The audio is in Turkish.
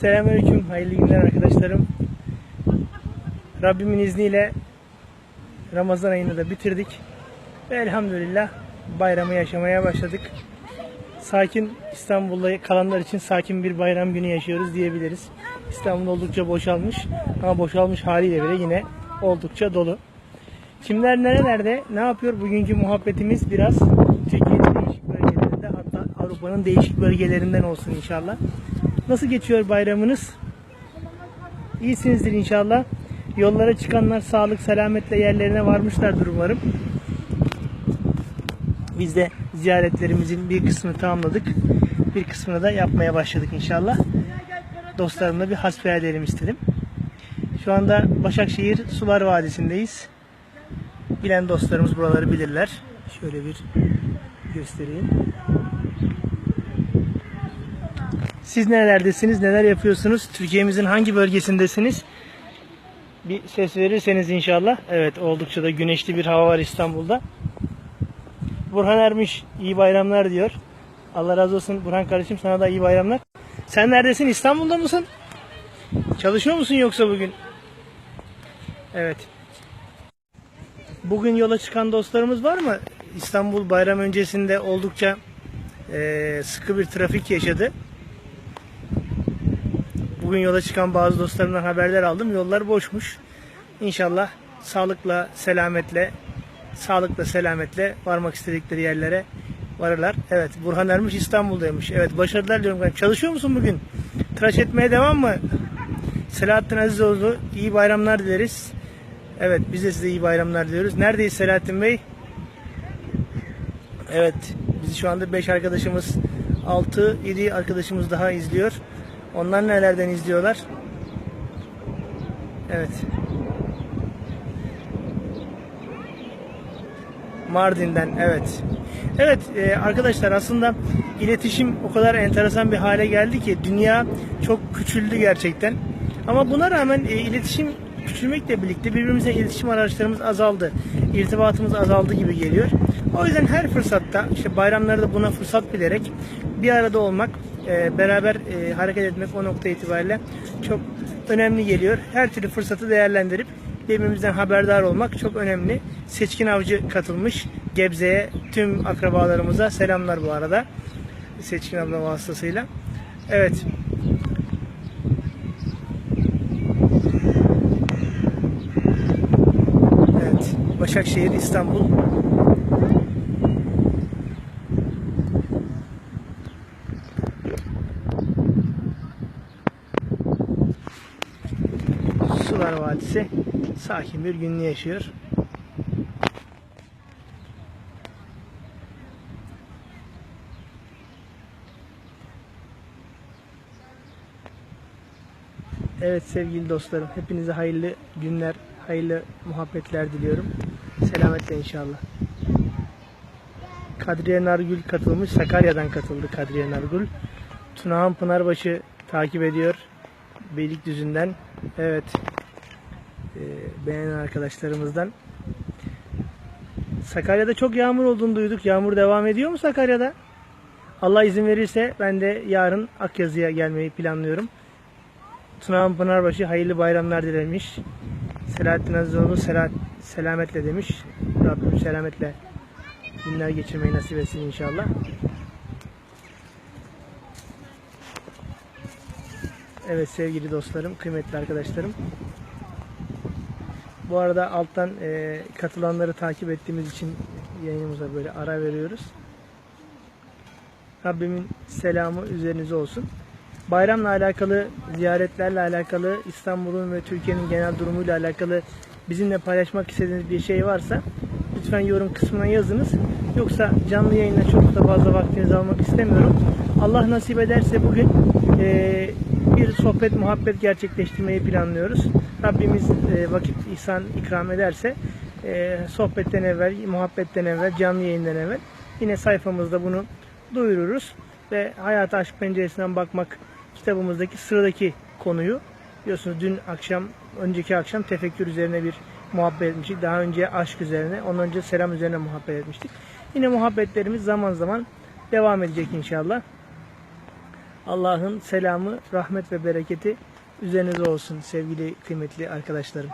Selamünaleyküm, hayırlı günler arkadaşlarım. Rabbimin izniyle Ramazan ayını da bitirdik. Ve elhamdülillah bayramı yaşamaya başladık. Sakin İstanbul'da kalanlar için sakin bir bayram günü yaşıyoruz diyebiliriz. İstanbul oldukça boşalmış ama boşalmış haliyle bile yine oldukça dolu. Kimler nerelerde ne yapıyor? Bugünkü muhabbetimiz biraz Türkiye'nin değişik bölgelerinde hatta Avrupa'nın değişik bölgelerinden olsun inşallah. Nasıl geçiyor bayramınız? İyisinizdir inşallah. Yollara çıkanlar sağlık selametle yerlerine varmışlardır umarım. Biz de ziyaretlerimizin bir kısmını tamamladık. Bir kısmını da yapmaya başladık inşallah. Dostlarımla bir hasbihal edelim istedim. Şu anda Başakşehir Sular Vadisi'ndeyiz. Bilen dostlarımız buraları bilirler. Şöyle bir göstereyim. Siz nerelerdesiniz? Neler yapıyorsunuz? Türkiye'mizin hangi bölgesindesiniz? Bir ses verirseniz inşallah. Evet oldukça da güneşli bir hava var İstanbul'da. Burhan Ermiş iyi bayramlar diyor. Allah razı olsun Burhan kardeşim sana da iyi bayramlar. Sen neredesin? İstanbul'da mısın? Çalışıyor musun yoksa bugün? Evet. Bugün yola çıkan dostlarımız var mı? İstanbul bayram öncesinde oldukça eee, sıkı bir trafik yaşadı. Bugün yola çıkan bazı dostlarımdan haberler aldım. Yollar boşmuş. İnşallah sağlıkla, selametle, sağlıkla, selametle varmak istedikleri yerlere varırlar. Evet, Burhan Ermiş İstanbul'daymış. Evet, başarılar diliyorum. Ben Çalışıyor musun bugün? Tıraş etmeye devam mı? Selahattin Azizoğlu, iyi bayramlar dileriz. Evet, biz de size iyi bayramlar diliyoruz. Neredeyiz Selahattin Bey? Evet, bizi şu anda 5 arkadaşımız, 6-7 arkadaşımız daha izliyor. Onlar nelerden izliyorlar? Evet. Mardin'den evet. Evet e, arkadaşlar aslında iletişim o kadar enteresan bir hale geldi ki dünya çok küçüldü gerçekten. Ama buna rağmen e, iletişim küçülmekle birlikte birbirimize iletişim araçlarımız azaldı. İrtibatımız azaldı gibi geliyor. O yüzden her fırsatta işte bayramlarda buna fırsat bilerek bir arada olmak, e, beraber e, hareket etmek o nokta itibariyle çok önemli geliyor. Her türlü fırsatı değerlendirip birbirimizden haberdar olmak çok önemli. Seçkin Avcı katılmış. Gebze'ye tüm akrabalarımıza selamlar bu arada. Seçkin abla vasıtasıyla. Evet. Evet. Başakşehir, İstanbul. Sular Vadisi sakin bir gününü yaşıyor. Evet sevgili dostlarım, hepinize hayırlı günler, hayırlı muhabbetler diliyorum. Selametle inşallah. Kadriye Nargül katılmış, Sakarya'dan katıldı Kadriye Nargül. Tunahan Pınarbaşı takip ediyor Beylikdüzü'nden. Evet, beğenen arkadaşlarımızdan. Sakarya'da çok yağmur olduğunu duyduk. Yağmur devam ediyor mu Sakarya'da? Allah izin verirse ben de yarın Akyazı'ya gelmeyi planlıyorum. Tunahan Pınarbaşı hayırlı bayramlar dilemiş. Selahattin Azizoğlu selamet, selametle demiş. Rabbim selametle günler geçirmeyi nasip etsin inşallah. Evet sevgili dostlarım, kıymetli arkadaşlarım. Bu arada alttan e, katılanları takip ettiğimiz için yayınımıza böyle ara veriyoruz. Rabbimin selamı üzerinize olsun. Bayramla alakalı, ziyaretlerle alakalı, İstanbul'un ve Türkiye'nin genel durumuyla alakalı bizimle paylaşmak istediğiniz bir şey varsa lütfen yorum kısmına yazınız. Yoksa canlı yayına çok da fazla vaktinizi almak istemiyorum. Allah nasip ederse bugün e, bir sohbet muhabbet gerçekleştirmeyi planlıyoruz. Rabbimiz e, vakit ihsan ikram ederse e, sohbetten evvel, muhabbetten evvel, canlı yayından evvel yine sayfamızda bunu duyururuz ve Hayata Aşk Penceresinden bakmak kitabımızdaki sıradaki konuyu biliyorsunuz dün akşam, önceki akşam tefekkür üzerine bir muhabbet etmiştik. Daha önce aşk üzerine, ondan önce selam üzerine muhabbet etmiştik. Yine muhabbetlerimiz zaman zaman devam edecek inşallah. Allah'ın selamı, rahmet ve bereketi üzerinize olsun sevgili kıymetli arkadaşlarım.